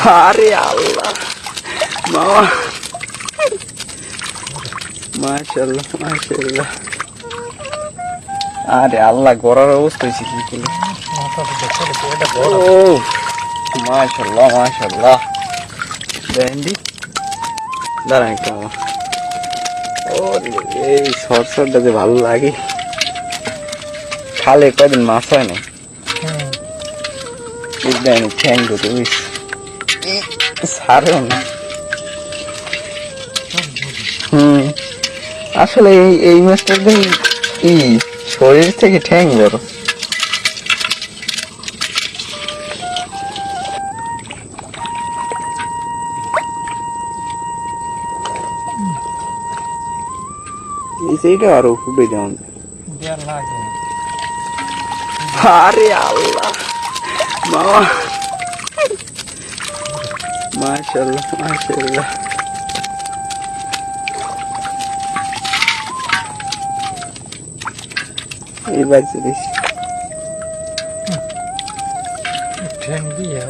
আরে আল্লাহ। মামা মাশাল্লাহ মাশাল্লাহ আরে আল্লাহ গড়ার অবস্থা হয়েছে কি করলে ও মাশাল্লাহ মাশাল্লাহ ব্যান্ডি দাঁড়ান একটা আমার। এই শর্ট শর্টটা যে ভালো লাগে। খালে কয়দিন মাছ হয় না ঠ্যাং দুটো বুঝ সারেও না। হুম। আসলে এই এই মাছটা দেখি ই শরীর থেকে ঠ্যাং বড় সেইটা আরও ফুটে যেমন আরে আল্লাহ। মামা মাশাল্লাহ মাশাল্লাহ এইবার চলিস ঠ্যাং দিয়ে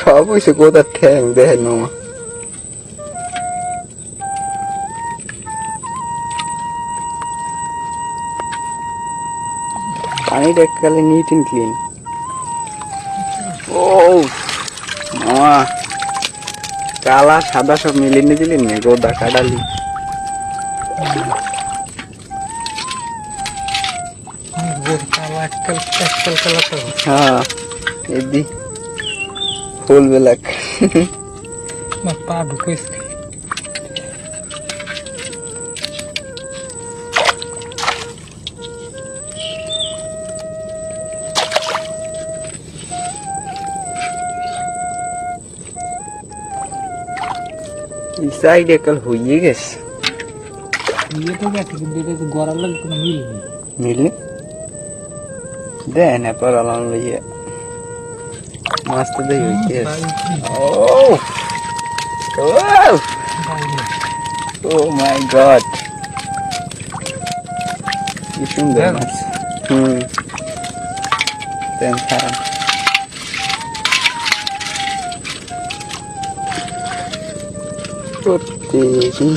সব হয়েছে কোথার ঠ্যাং দেখেন মামা। পানিটা এককালে নিট অ্যান্ড ক্লিন ও মামা, কালা, সাদা সব মিলিয়ে দিলেন না গোদা কাটালি কালা এককাল এককাল কালা তো হ্যাঁ ফুল বেলাক পা ঢুকেছে। এই সাইড একাল হইয়ে গেছে। ইয়ে তো গেছে কিন্তু এটা তো গড়ার লাগে কোনো মিল নেই। মিললে দেন এরপর আলাম লইয়ে। মাছ তো দেখি হইতে ও ও মাই গড! কি সুন্দর মাছ। হুম। দেন প্রত্যেকই